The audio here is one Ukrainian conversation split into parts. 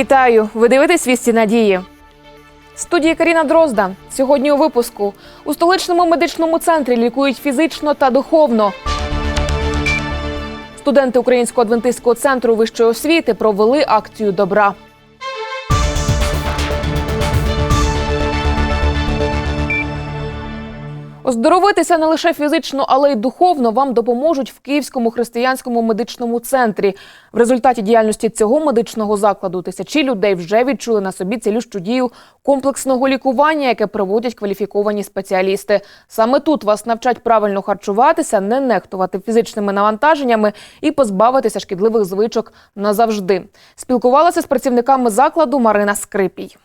Вітаю! Ви дивитесь «Вісті надії. Студія Каріна Дрозда. Сьогодні у випуску у столичному медичному центрі лікують фізично та духовно. Студенти Українського адвентистського центру вищої освіти провели акцію добра. Оздоровитися не лише фізично, але й духовно вам допоможуть в Київському християнському медичному центрі. В результаті діяльності цього медичного закладу тисячі людей вже відчули на собі цілющу дію комплексного лікування, яке проводять кваліфіковані спеціалісти. Саме тут вас навчать правильно харчуватися, не нехтувати фізичними навантаженнями і позбавитися шкідливих звичок назавжди. Спілкувалася з працівниками закладу Марина Скрипій.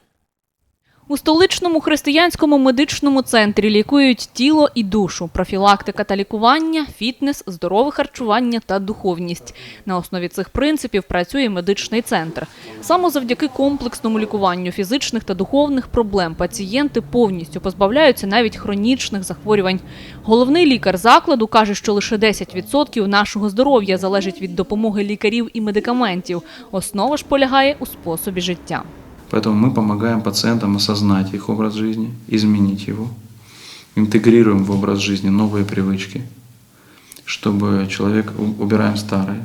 У столичному християнському медичному центрі лікують тіло і душу, профілактика та лікування, фітнес, здорове харчування та духовність. На основі цих принципів працює медичний центр. Саме завдяки комплексному лікуванню фізичних та духовних проблем пацієнти повністю позбавляються навіть хронічних захворювань. Головний лікар закладу каже, що лише 10% нашого здоров'я залежить від допомоги лікарів і медикаментів. Основа ж полягає у способі життя. Поэтому мы помогаем пациентам осознать их образ жизни, изменить его, интегрируем в образ жизни новые привычки, чтобы человек, у- убираем старые,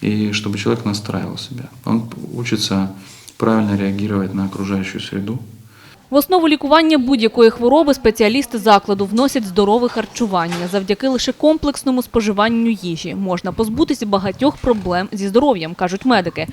и чтобы человек настраивал себя. Он учится правильно реагировать на окружающую среду, В основу лікування будь-якої хвороби спеціалісти закладу вносять здорове харчування. Завдяки лише комплексному споживанню їжі можна позбутися багатьох проблем зі здоров'ям, кажуть медики.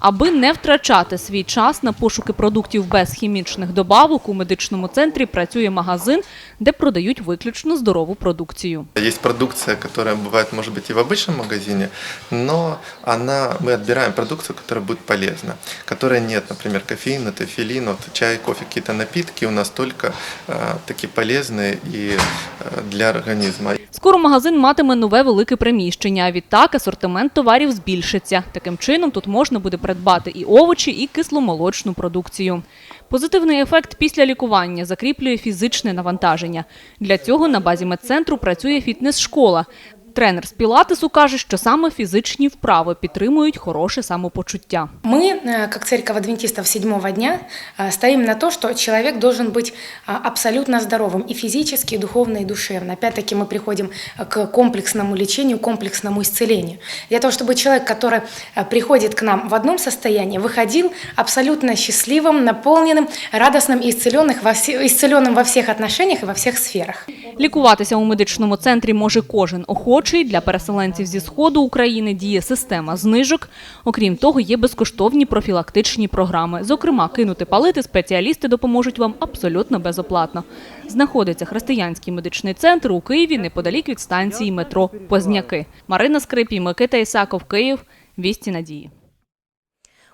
Аби не втрачати свій час на пошуки продуктів без хімічних добавок, у медичному центрі працює магазин, де продають виключно здорову продукцію. Есть продукция, которая бывает, может быть, и в обычном магазине, но она, мы отбираем продукцию, которая будет полезна, которая нет, например, кофеина, тофелина, вот чай, кофе, какие-то напитки у нас только э, такие полезные и э, для организма. Скоро магазин матиме нове велике приміщення. а Відтак асортимент товарів збільшиться. Таким чином тут можна буде придбати і овочі, і кисломолочну продукцію. Позитивний ефект після лікування закріплює фізичне навантаження. Для цього на базі медцентру працює фітнес-школа. Тренер з пілатесу каже, що саме фізичні вправи підтримують хороше самопочуття. Мы, э, как церковь адвентистов седьмого дня, э, стоим на то, что человек должен быть а, абсолютно здоровым и физически, и духовно, и душевно. Опять-таки мы приходим э, к комплексному лечению, комплексному исцелению. Для того, чтобы человек, который э, приходит к нам в одном состоянии, выходил абсолютно счастливым, наполненным, радостным и исцеленных во все- исцеленным во всех отношениях и во всех сферах. Лікуватися у медичному центрі може кожен охочий. для переселенців зі сходу України діє система знижок. Окрім того, є безкоштовні профілактичні програми. Зокрема, кинути палити спеціалісти допоможуть вам абсолютно безоплатно. Знаходиться християнський медичний центр у Києві неподалік від станції метро Позняки. Марина Скрипій, Микита Ісаков, Київ. Вісті надії.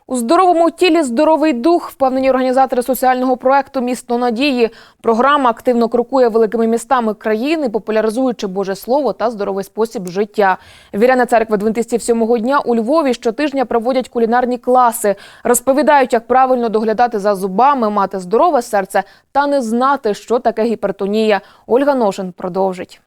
У здоровому тілі здоровий дух, впевнені організатори соціального проекту Місто надії. Програма активно крокує великими містами країни, популяризуючи Боже Слово та здоровий спосіб життя. Віряни церкви адвентистів сьомого дня у Львові щотижня проводять кулінарні класи, розповідають, як правильно доглядати за зубами, мати здорове серце та не знати, що таке гіпертонія. Ольга Ношин продовжить.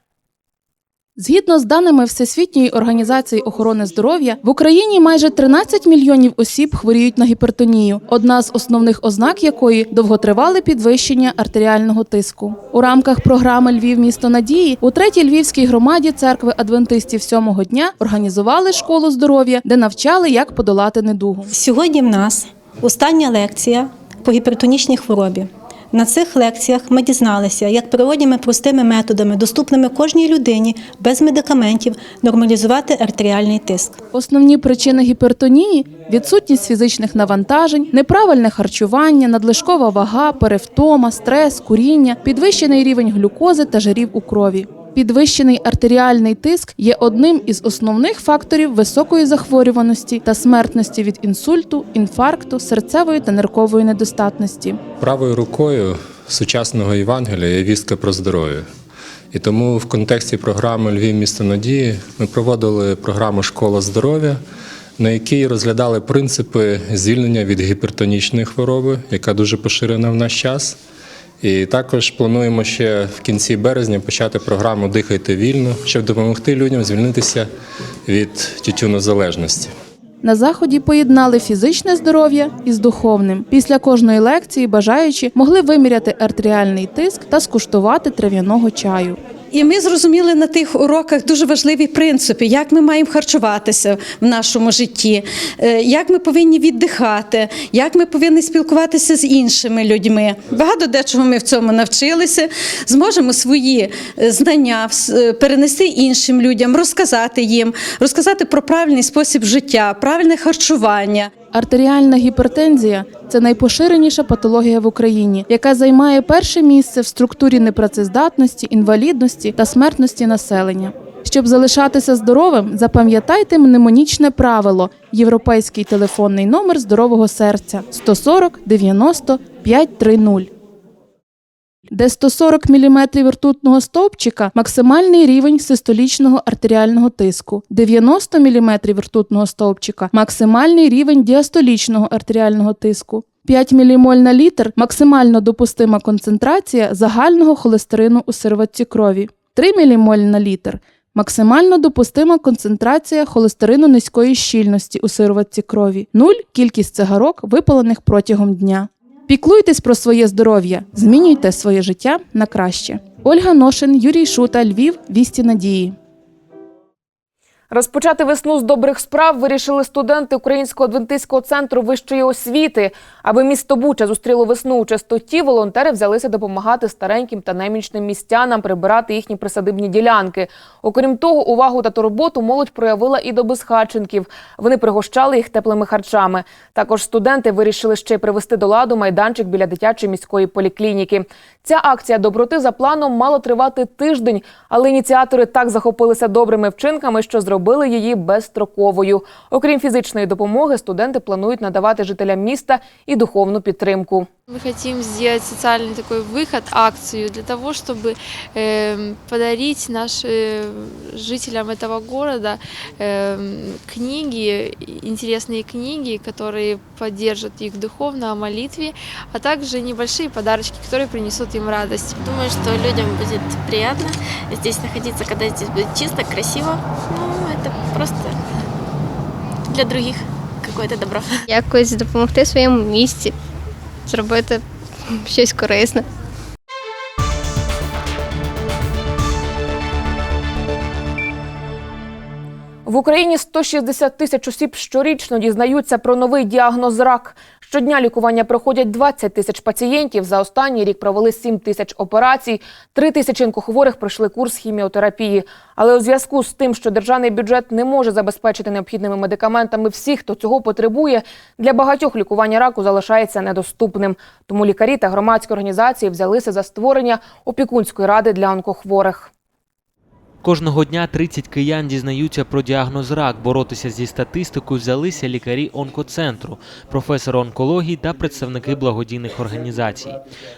Згідно з даними Всесвітньої організації охорони здоров'я, в Україні майже 13 мільйонів осіб хворіють на гіпертонію, одна з основних ознак якої довготривале підвищення артеріального тиску. У рамках програми Львів місто надії у третій львівській громаді церкви адвентистів сьомого дня організували школу здоров'я, де навчали, як подолати недугу. Сьогодні в нас остання лекція по гіпертонічній хворобі. На цих лекціях ми дізналися, як природніми простими методами, доступними кожній людині без медикаментів, нормалізувати артеріальний тиск. Основні причини гіпертонії відсутність фізичних навантажень, неправильне харчування, надлишкова вага, перевтома, стрес, куріння, підвищений рівень глюкози та жирів у крові. Підвищений артеріальний тиск є одним із основних факторів високої захворюваності та смертності від інсульту, інфаркту, серцевої та ниркової недостатності. Правою рукою сучасного Євангелія є вістка про здоров'я. І тому в контексті програми Львів місто надії ми проводили програму Школа здоров'я, на якій розглядали принципи звільнення від гіпертонічної хвороби, яка дуже поширена в наш час. І також плануємо ще в кінці березня почати програму Дихайте вільно, щоб допомогти людям звільнитися від тютюнозалежності. На заході поєднали фізичне здоров'я із духовним. Після кожної лекції бажаючі могли виміряти артеріальний тиск та скуштувати трав'яного чаю. І ми зрозуміли на тих уроках дуже важливі принципи, як ми маємо харчуватися в нашому житті, е, як ми повинні віддихати, як ми повинні спілкуватися з іншими людьми. Багато дечого ми в цьому навчилися. Зможемо свої е, знання е, перенести іншим людям, розказати їм, розказати про правильний спосіб життя, правильне харчування. Артеріальна гіпертензія це найпоширеніша патологія в Україні, яка займає перше місце в структурі непрацездатності, інвалідності та смертності населення. Щоб залишатися здоровим, запам'ятайте мнемонічне правило європейський телефонний номер здорового серця 140 90 530. Де 140 мм ртутного стовпчика максимальний рівень систолічного артеріального тиску, 90 мм ртутного стовпчика максимальний рівень діастолічного артеріального тиску. 5 мілімоль на літр максимально допустима концентрація загального холестерину у сироватці крові. 3 мілімоль на літр максимально допустима концентрація холестерину низької щільності у сироватці крові. 0 кількість цигарок, випалених протягом дня. Піклуйтесь про своє здоров'я, змінюйте своє життя на краще. Ольга Ношин, Юрій Шута, Львів, Вісті Надії. Розпочати весну з добрих справ вирішили студенти Українського адвентистського центру вищої освіти. Аби місто Буча зустріло весну у чистоті, волонтери взялися допомагати стареньким та немічним містянам прибирати їхні присадибні ділянки. Окрім того, увагу та турботу молодь проявила і до безхатченків. Вони пригощали їх теплими харчами. Також студенти вирішили ще й привести до ладу майданчик біля дитячої міської поліклініки. Ця акція доброти за планом мала тривати тиждень, але ініціатори так захопилися добрими вчинками, що зробили її безстроковою. Окрім фізичної допомоги, студенти планують надавати жителям міста і духовну підтримку. Мы хотим сделать социальный такой выход, акцию для того, чтобы э, подарить нашим жителям этого города э, книги, интересные книги, которые поддержат их духовно о молитве, а также небольшие подарочки, которые принесут им радость. Думаю, что людям будет приятно здесь находиться, когда здесь будет чисто, красиво. Ну, это просто для других какое-то добро. Якось допомогти своєму місці, Зробити щось корисне. В Україні 160 тисяч осіб щорічно дізнаються про новий діагноз рак. Щодня лікування проходять 20 тисяч пацієнтів. За останній рік провели 7 тисяч операцій. 3 тисячі онкохворих пройшли курс хіміотерапії. Але у зв'язку з тим, що державний бюджет не може забезпечити необхідними медикаментами всіх, хто цього потребує, для багатьох лікування раку залишається недоступним. Тому лікарі та громадські організації взялися за створення опікунської ради для онкохворих. Кожного дня 30 киян дізнаються про діагноз рак. Боротися зі статистикою взялися лікарі онкоцентру, професори онкології та представники благодійних організацій.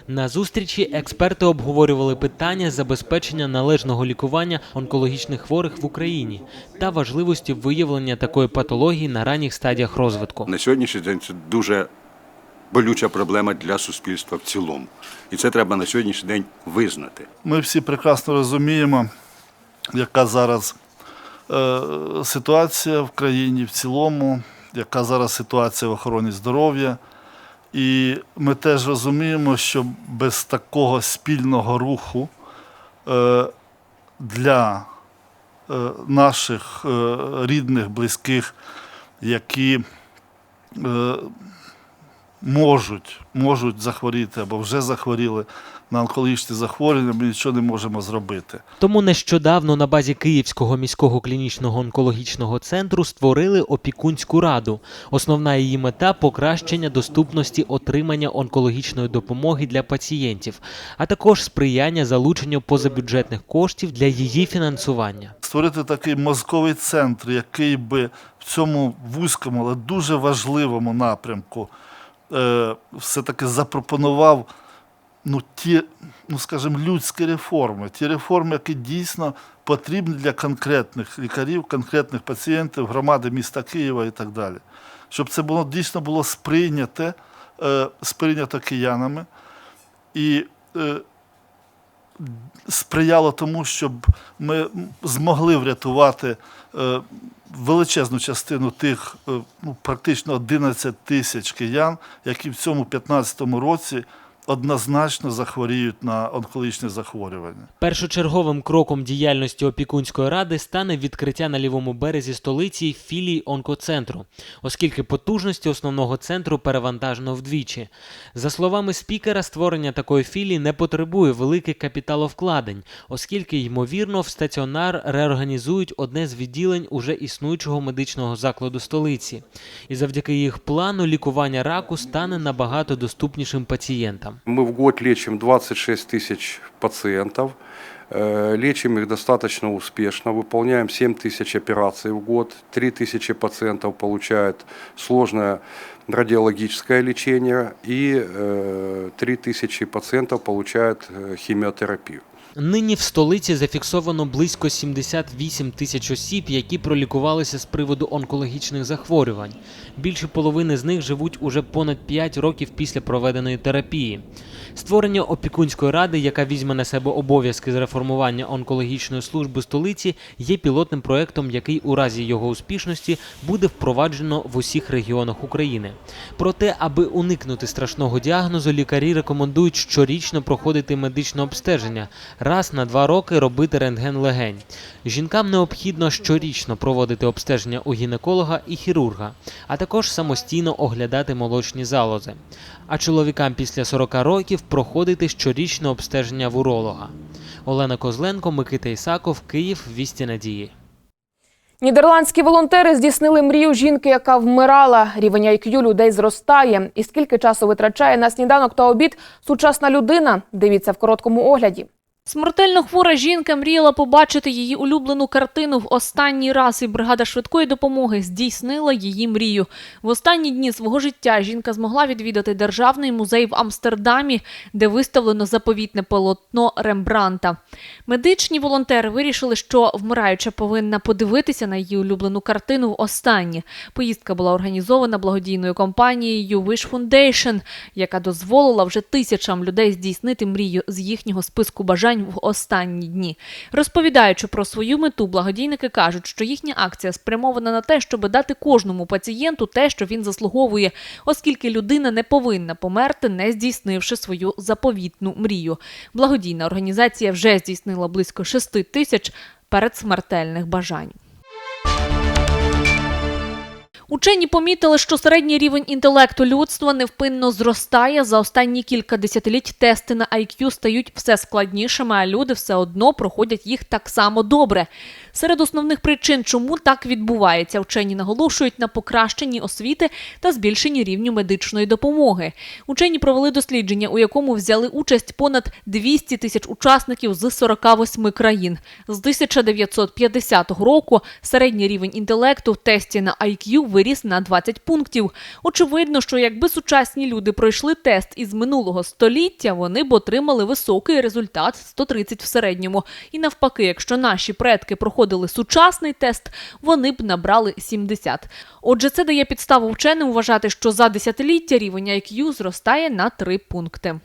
На зустрічі експерти обговорювали питання забезпечення належного лікування онкологічних хворих в Україні та важливості виявлення такої патології на ранніх стадіях розвитку. На сьогоднішній день це дуже болюча проблема для суспільства в цілому. І це треба на сьогоднішній день визнати. Ми всі прекрасно розуміємо, яка зараз е, ситуація в країні в цілому, яка зараз ситуація в охороні здоров'я. І ми теж розуміємо, що без такого спільного руху е, для е, наших е, рідних, близьких, які е, можуть, можуть захворіти або вже захворіли на онкологічні захворювання, ми нічого не можемо зробити. Тому нещодавно на базі Київського міського клінічного онкологічного центру створили опікунську раду. Основна її мета покращення доступності отримання онкологічної допомоги для пацієнтів, а також сприяння залученню позабюджетних коштів для її фінансування. Створити такий мозковий центр, який би в цьому вузькому, але дуже важливому напрямку е, все-таки запропонував ну, ті, ну, скажімо, людські реформи, ті реформи, які дійсно потрібні для конкретних лікарів, конкретних пацієнтів, громади міста Києва і так далі. Щоб це було дійсно було сприйняте, е, сприйнято киянами. І е, сприяло тому, щоб ми змогли врятувати е, величезну частину тих е, ну, практично 11 тисяч киян, які в цьому 2015 році однозначно захворіють на онкологічне захворювання. Першочерговим кроком діяльності опікунської ради стане відкриття на лівому березі столиці філії онкоцентру, оскільки потужності основного центру перевантажено вдвічі. За словами спікера, створення такої філії не потребує великих капіталовкладень, оскільки, ймовірно, в стаціонар реорганізують одне з відділень уже існуючого медичного закладу столиці. І завдяки їх плану лікування раку стане набагато доступнішим пацієнтам. Мы в год лечим 26 тысяч пациентов, Э, лечим их достаточно успешно, выполняем 7 тысяч операций в год, 3 тысячи пациентов получают сложное радиологическое лечение и э, 3 тысячи пациентов получают э, химиотерапию. Нині в столиці зафіксовано близько 78 тисяч осіб, які пролікувалися з приводу онкологічних захворювань. Більше половини з них живуть уже понад 5 років після проведеної терапії. Створення опікунської ради, яка візьме на себе обов'язки з реформування онкологічної служби столиці, є пілотним проектом, який у разі його успішності буде впроваджено в усіх регіонах України. Проте, аби уникнути страшного діагнозу, лікарі рекомендують щорічно проходити медичне обстеження, раз на два роки робити рентген легень. Жінкам необхідно щорічно проводити обстеження у гінеколога і хірурга, а також самостійно оглядати молочні залози. А чоловікам після 40 років проходити щорічне обстеження в уролога. Олена Козленко, Микита Ісаков, Київ, Вісті Надії. Нідерландські волонтери здійснили мрію жінки, яка вмирала. Рівень IQ людей зростає. І скільки часу витрачає на сніданок та обід сучасна людина? Дивіться в короткому огляді. Смертельно хвора жінка мріяла побачити її улюблену картину в останній раз, і бригада швидкої допомоги здійснила її мрію. В останні дні свого життя жінка змогла відвідати державний музей в Амстердамі, де виставлено заповітне полотно Рембранта. Медичні волонтери вирішили, що вмираюча повинна подивитися на її улюблену картину в останнє. Поїздка була організована благодійною компанією Wish Foundation, яка дозволила вже тисячам людей здійснити мрію з їхнього списку бажань в останні дні. Розповідаючи про свою мету, благодійники кажуть, що їхня акція спрямована на те, щоб дати кожному пацієнту те, що він заслуговує, оскільки людина не повинна померти, не здійснивши свою заповітну мрію. Благодійна організація вже здійснила близько 6 тисяч передсмертельних бажань. Учені помітили, що середній рівень інтелекту людства невпинно зростає. За останні кілька десятиліть тести на IQ стають все складнішими, а люди все одно проходять їх так само добре. Серед основних причин, чому так відбувається, вчені наголошують на покращенні освіти та збільшенні рівню медичної допомоги. Учені провели дослідження, у якому взяли участь понад 200 тисяч учасників з 48 країн. З 1950 року середній рівень інтелекту в тесті на IQ виріс на 20 пунктів. Очевидно, що якби сучасні люди пройшли тест із минулого століття, вони б отримали високий результат 130 в середньому. І навпаки, якщо наші предки проходили сучасний тест, вони б набрали 70. Отже, це дає підставу вченим вважати, що за десятиліття рівень IQ зростає на 3 пункти.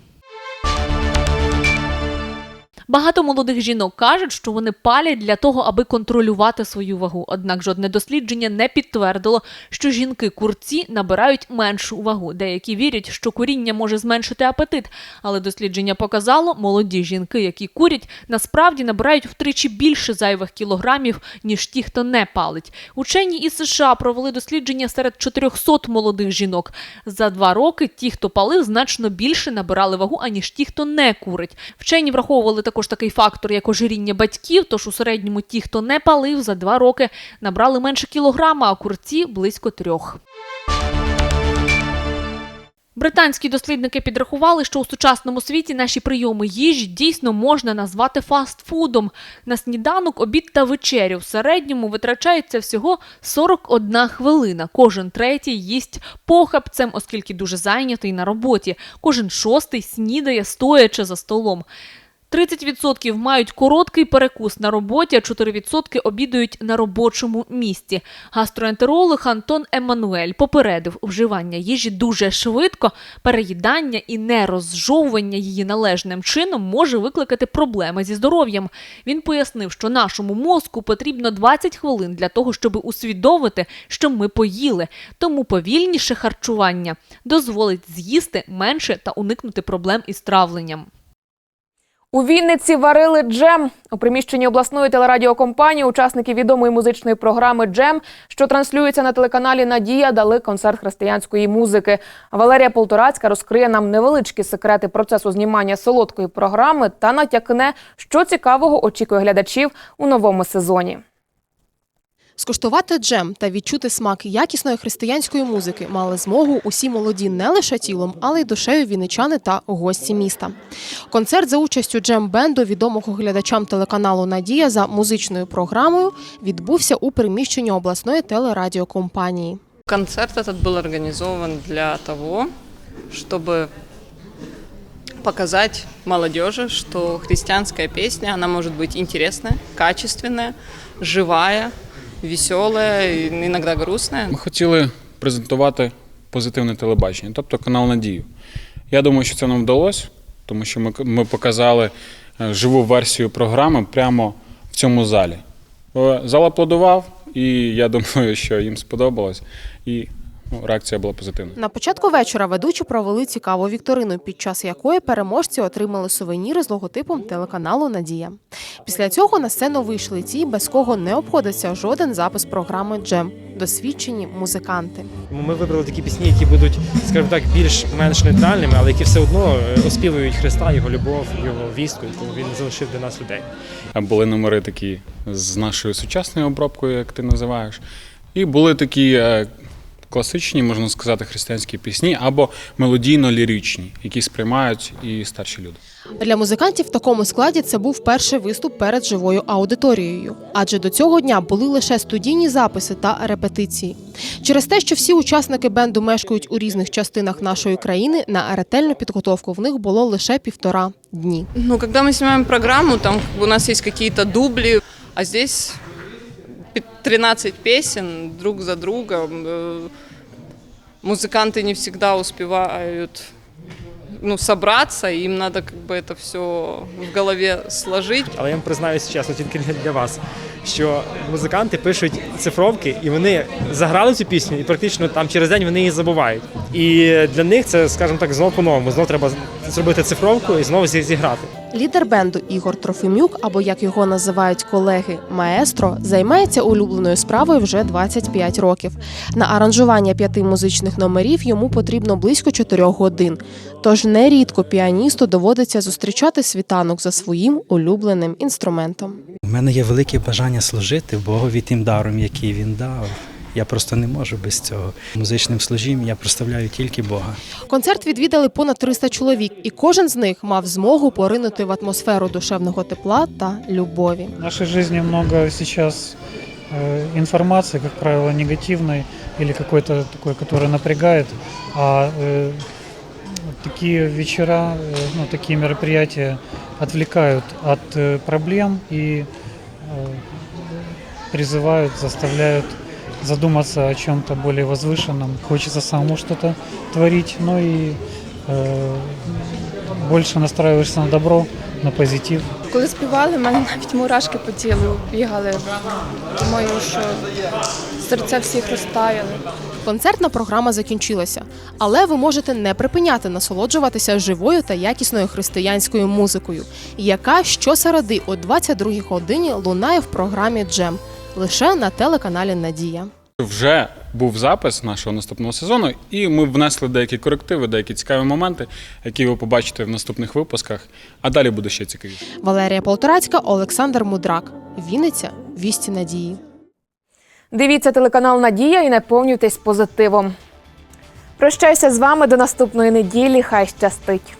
Багато молодих жінок кажуть, що вони палять для того, аби контролювати свою вагу. Однак жодне дослідження не підтвердило, що жінки-курці набирають меншу вагу. Деякі вірять, що куріння може зменшити апетит, але дослідження показало, молоді жінки, які курять, насправді набирають втричі більше зайвих кілограмів, ніж ті, хто не палить. Учені із США провели дослідження серед 400 молодих жінок. За два роки ті, хто палив, значно більше набирали вагу, аніж ті, хто не курить. Вчені враховували також такий фактор, як ожиріння батьків. Тож у середньому ті, хто не палив, за два роки набрали менше кілограма, а курці близько трьох. Британські дослідники підрахували, що у сучасному світі наші прийоми їжі дійсно можна назвати фастфудом. На сніданок, обід та вечерю в середньому витрачається всього 41 хвилина. Кожен третій їсть похабцем, оскільки дуже зайнятий на роботі. Кожен шостий снідає стоячи за столом. 30% мають короткий перекус на роботі, а 4% обідають на робочому місці. Гастроентеролог Антон Еммануель попередив, вживання їжі дуже швидко, переїдання і нерозжовування її належним чином може викликати проблеми зі здоров'ям. Він пояснив, що нашому мозку потрібно 20 хвилин для того, щоб усвідомити, що ми поїли. Тому повільніше харчування дозволить з'їсти менше та уникнути проблем із травленням. У Вінниці варили джем. У приміщенні обласної телерадіокомпанії учасники відомої музичної програми Джем, що транслюється на телеканалі Надія, дали концерт християнської музики. Валерія Полторацька розкриє нам невеличкі секрети процесу знімання солодкої програми та натякне, що цікавого очікує глядачів у новому сезоні. Скуштувати джем та відчути смак якісної християнської музики мали змогу усі молоді не лише тілом, але й душею вінничани та гості міста. Концерт за участю джем-бенду відомого глядачам телеканалу Надія за музичною програмою відбувся у приміщенні обласної телерадіокомпанії. Концерт этот был организован для того, чтобы показать молодежи, что христианская песня, она может быть интересная, качественная, живая, веселая, іноді грустне. Ми хотіли презентувати позитивне телебачення, тобто канал Надію. Я думаю, що це нам вдалося, тому що ми, ми показали е, живу версію програми прямо в цьому залі. Е, Зал аплодував, і я думаю, що їм сподобалось, і ну, реакція була позитивна. На початку вечора ведучі провели цікаву вікторину, під час якої переможці отримали сувеніри з логотипом телеканалу Надія. Після цього на сцену вийшли ті, без кого не обходиться жоден запис програми Джем досвідчені музиканти. Ми вибрали такі пісні, які будуть, скажімо так, більш-менш нейтральними, але які все одно е, оспівують Христа, його любов, його вістку, яку він залишив для нас людей. А Були номери такі з нашою сучасною обробкою, як ти називаєш. І були такі е, класичні, можна сказати, християнські пісні або мелодійно-ліричні, які сприймають і старші люди. Для музикантів в такому складі це був перший виступ перед живою аудиторією, адже до цього дня були лише студійні записи та репетиції. Через те, що всі учасники бенду мешкають у різних частинах нашої країни, на ретельну підготовку в них було лише півтора дні. Ну, когда мы снимаем программу, там у нас есть какие-то дубли, а здесь 13 песен друг за другом. Э, Музыканты не всегда успевают ну, собраться, и им надо как бы это все в голове сложить. Але я вам признаюся чесно, тільки не для вас, що музиканти пишуть цифровки, і вони заграли цю пісню, і практично там через день вони її забувають. І для них це, скажімо так, знов по-новому. Знов треба зробити цифровку і знову зі- зіграти. Лідер бенду Ігор Трофимюк, або як його називають колеги маестро, займається улюбленою справою вже 25 років. На аранжування п'яти музичних номерів йому потрібно близько 4 годин. Тож нерідко піаністу доводиться зустрічати світанок за своїм улюбленим інструментом. У мене є велике бажання служити Богові тим даром, який він дав. Я просто не можу без цього. Музичним служінням я проставляю тільки Бога. Концерт відвідали понад 300 чоловік, і кожен з них мав змогу поринути в атмосферу душевного тепла та любові. В нашей жизни много сейчас э, информации, как правило, негативной или какой-то такой, которая напрягает. А э, такие вечера, э, ну, такие мероприятия отвлекают от э, проблем и э, призывают, заставляют задуматься о чем-то более возвышенном. Хочется самому что-то творить, ну и э, больше настраиваешься на добро, на позитив. Коли співали, в мене навіть мурашки по тілу бігали. Думаю, що серця всіх розтаяли. Концертна програма закінчилася, але ви можете не припиняти насолоджуватися живою та якісною християнською музикою, яка щосереди о 22-й годині лунає в програмі Джем лише на телеканалі Надія. Вже був запис нашого наступного сезону, і ми внесли деякі корективи, деякі цікаві моменти, які ви побачите в наступних випусках. А далі буде ще цікавіше. Валерія Полторацька, Олександр Мудрак. Вінниця. Вісті надії. Дивіться телеканал Надія і наповнюйтесь позитивом. Прощаюся з вами до наступної неділі. Хай щастить!